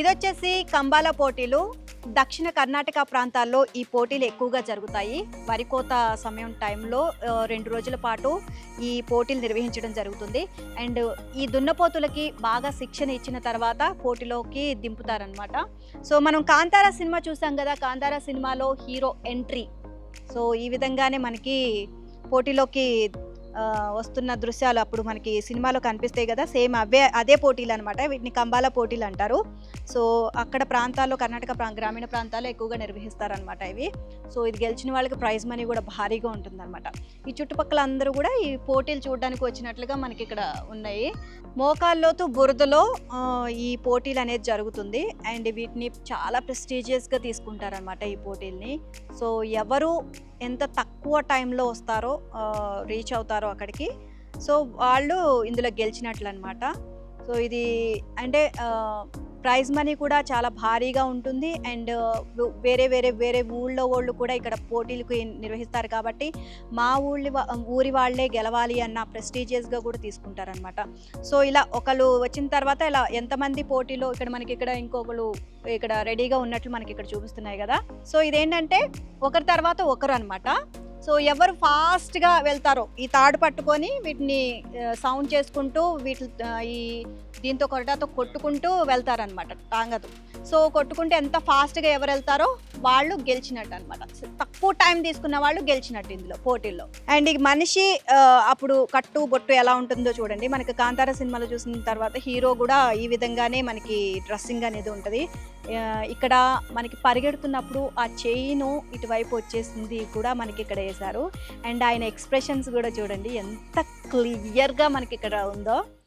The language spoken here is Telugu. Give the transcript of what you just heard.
ఇదొచ్చేసి కంబాల పోటీలు. దక్షిణ కర్ణాటక ప్రాంతాల్లో ఈ పోటీలు ఎక్కువగా జరుగుతాయి. వరి కోత సమయం టైంలో రెండు రోజుల పాటు ఈ పోటీలు నిర్వహించడం జరుగుతుంది. అండ్ ఈ దున్నపోతులకి బాగా శిక్షణ ఇచ్చిన తర్వాత పోటీలోకి దింపుతారనమాట సో మనం కాంతారా సినిమా చూసాం కదా కాంతారా సినిమాలో హీరో ఎంట్రీ. సో ఈ విధంగానే మనకి పోటీలోకి వస్తున్న దృశ్యాలు అప్పుడు మనకి సినిమాలో కనిపిస్తాయి కదా సేమ్ అవే అదే పోటీలు అనమాట వీటిని కంబాల పోటీలు అంటారు. సో అక్కడ ప్రాంతాల్లో కర్ణాటక ప్రా గ్రామీణ ప్రాంతాల్లో ఎక్కువగా నిర్వహిస్తారనమాట ఇవి. సో ఇది గెలిచిన వాళ్ళకి ప్రైజ్ మనీ కూడా భారీగా ఉంటుందన్నమాట. ఈ చుట్టుపక్కల అందరూ కూడా ఈ పోటీలు చూడడానికి వచ్చినట్లుగా మనకి ఇక్కడ ఉన్నాయి. మోకాల్లోతు బురదలో ఈ పోటీలు అనేది జరుగుతుంది. అండ్ వీటిని చాలా ప్రెస్టీజియస్గా తీసుకుంటారనమాట ఈ పోటీల్ని. సో ఎవరు ఎంత తక్కువ టైంలో వస్తారో రీచ్ అవుతారో అక్కడికి. సో వాళ్ళు ఇందులో గెలిచినట్లు అనమాట సో ఇది అంటే ప్రైజ్ మనీ కూడా చాలా భారీగా ఉంటుంది. అండ్ వేరే వేరే వేరే ఊళ్ళో వాళ్ళు కూడా ఇక్కడ పోటీలకు నిర్వహిస్తారు కాబట్టి మా ఊళ్ళి ఊరి వాళ్ళే గెలవాలి అన్న ప్రెస్టీజియస్గా కూడా తీసుకుంటారనమాట సో ఇలా ఒకళ్ళు వచ్చిన తర్వాత ఇలా ఎంతమంది పోటీలో ఇక్కడ మనకి ఇక్కడ ఇంకొకరు ఇక్కడ రెడీగా ఉన్నట్లు మనకి ఇక్కడ చూపిస్తున్నాయి కదా. సో ఇదేంటంటే ఒకరి తర్వాత ఒకరు అనమాట సో ఎవరు ఫాస్ట్గా వెళ్తారో ఈ తాడు పట్టుకొని వీటిని సౌండ్ చేసుకుంటూ వీటి ఈ దీంతో కొరటాతో కొట్టుకుంటూ వెళ్తారనమాట టాంగతో సో కొట్టుకుంటే ఎంత ఫాస్ట్గా ఎవరు వెళ్తారో వాళ్ళు గెలిచినట్టు అనమాట తక్కువ టైం తీసుకున్న వాళ్ళు గెలిచినట్టు ఇందులో పోటీల్లో. అండ్ ఈ మనిషి అప్పుడు కట్టు బొట్టు ఎలా ఉంటుందో చూడండి. మనకి కాంతార సినిమాలో చూసిన తర్వాత హీరో కూడా ఈ విధంగానే మనకి డ్రెస్సింగ్ అనేది ఉంటుంది. ఇక్కడ మనకి పరిగెడుతున్నప్పుడు ఆ చైన్ ఇటువైపు వచ్చేసింది కూడా మనకి ఇక్కడ వేశారు. అండ్ ఆయన ఎక్స్ప్రెషన్స్ కూడా చూడండి ఎంత క్లియర్గా మనకి ఇక్కడ ఉందో.